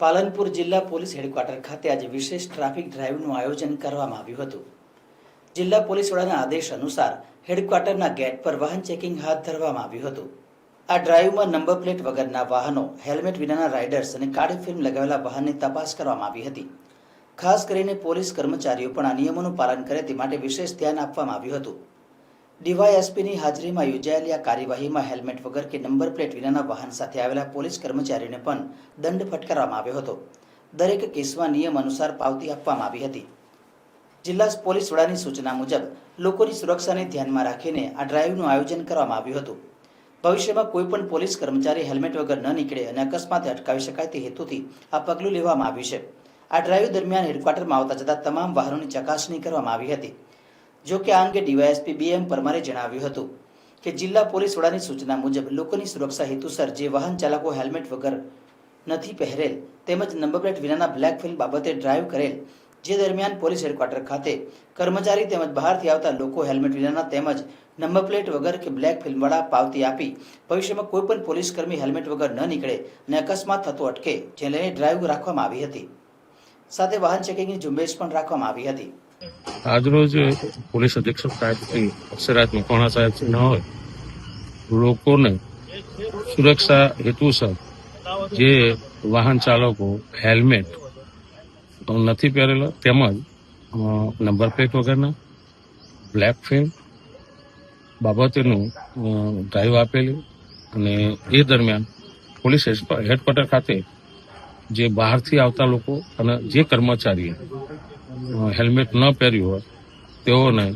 પાલનપુર જિલ્લા police headquarter ખાતે આજે વિશેષ ટ્રાફિક ડ્રાઈવનું આયોજન કરવામાં આવ્યું હતું. જિલ્લા પોલીસ વડાના આદેશ અનુસાર હેડક્વાર્ટરના ગેટ પર વાહન ચેકિંગ હાથ ધરવામાં આવ્યું હતું. આ ડ્રાઇવમાં નંબર પ્લેટ વગરના વાહનો, હેલ્મેટ વિનાના રાઇડર્સ અને કાળી ફિલ્મ લગાવેલા વાહનની તપાસ કરવામાં આવી હતી. ખાસ કરીને પોલીસ કર્મચારીઓ પણ આ નિયમોનું પાલન કરે તે માટે વિશેષ ધ્યાન આપવામાં આવ્યું હતું. ડીવાયએસપીની હાજરીમાં યોજાયેલી આ કાર્યવાહીમાં હેલ્મેટ વગર કે નંબર પ્લેટ વિનાના વાહન સાથે આવેલા પોલીસ કર્મચારીને પણ દંડ ફટકારવામાં આવ્યો હતો. દરેક કેસમાં નિયમ અનુસાર પાવતી આપવામાં આવી હતી. જિલ્લા પોલીસ વડાની સૂચના મુજબ, લોકોની સુરક્ષાને ધ્યાનમાં રાખીને આ ડ્રાઈવનું આયોજન કરવામાં આવ્યું હતું. ભવિષ્યમાં કોઈપણ પોલીસ કર્મચારી હેલ્મેટ વગર ન નીકળે અને અકસ્માતે અટકાવી શકાય તે હેતુથી આ પગલું લેવામાં આવ્યું છે. આ ડ્રાઇવ દરમિયાન હેડક્વાર્ટરમાં આવતા જતા તમામ વાહનોની ચકાસણી કરવામાં આવી હતી. જો કે આ અંગે ડીવાયએસપી બી એમ પરમારે જણાવ્યું હતું કે જિલ્લા પોલીસ વડાની સૂચના મુજબ લોકોની સુરક્ષા હેતુસર જે વાહન ચાલકો હેલ્મેટ વગર નથી પહેરેલ તેમજ નંબર પ્લેટ વિનાના બ્લેક ફિલ્મ બાબતે ડ્રાઈવ કરેલ, જે દરમિયાન પોલીસ હેડક્વાર્ટર ખાતે કર્મચારી તેમજ બહારથી આવતા લોકો હેલ્મેટ વિનાના તેમજ નંબર પ્લેટ વગર કે બ્લેક ફિલ્મવાળા પાવતી આપી ભવિષ્યમાં કોઈપણ પોલીસ કર્મી હેલ્મેટ વગર ન નીકળે અને અકસ્માત થતો અટકે, જે લઈને ડ્રાઈવ રાખવામાં આવી હતી. સાથે વાહન ચેકિંગની ઝુંબેશ પણ રાખવામાં આવી હતી. આજરોજ પોલીસ અધિક્ષક સાહેબ શ્રી અક્ષરાજ મકવાણા સાહેબ ન હોય, લોકોને સુરક્ષા હેતુસર જે વાહન ચાલકો હેલ્મેટ નથી પહેરેલો, તેમજ નંબર પ્લેટ વગરના, બ્લેક ફિલ્મ બાબતેનું ડ્રાઈવ આપેલી અને એ દરમિયાન પોલીસ હેડ- હેડક્વાર્ટર ખાતે જે બહારથી આવતા લોકો અને જે કર્મચારીએ હેલ્મેટ ન પહેર્યું હોય, તેઓને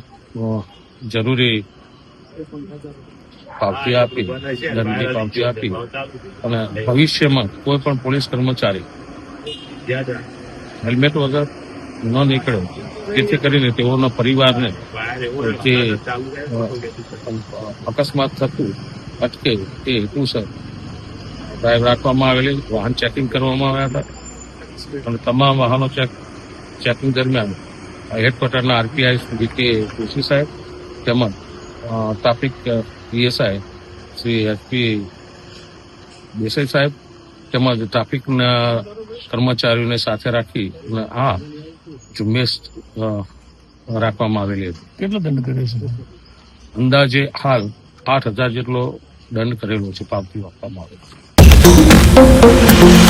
જરૂરી પાવતી આપી દંડની પાવતી આપી અને ભવિષ્યમાં કોઈ પણ પોલીસ કર્મચારી હેલ્મેટ વગર ન નીકળે, જેથી કરીને તેઓના પરિવારને જે અકસ્માત થતું અટકે તે હેતુસર ડ્રાઈવ રાખવામાં આવેલી વાહન ચેકિંગ કરવામાં આવ્યા હતા. અને તમામ વાહનો ચેક ચેકિંગ દરમિયાન હેડક્વાર્ટરના આરપીઆઈ વી કે જોશી સાહેબ તેમજ traffic PSI Shri HP Desai સાહેબ તેમજ ટ્રાફિકના કર્મચારીઓને સાથે રાખી આ ઝુંબેશ રાખવામાં આવેલી હતી. કેટલો દંડ કર્યો છે? અંદાજે હાલ આઠ હજાર જેટલો દંડ કરેલો છે પાવતી આપવામાં આવેલો Thank you.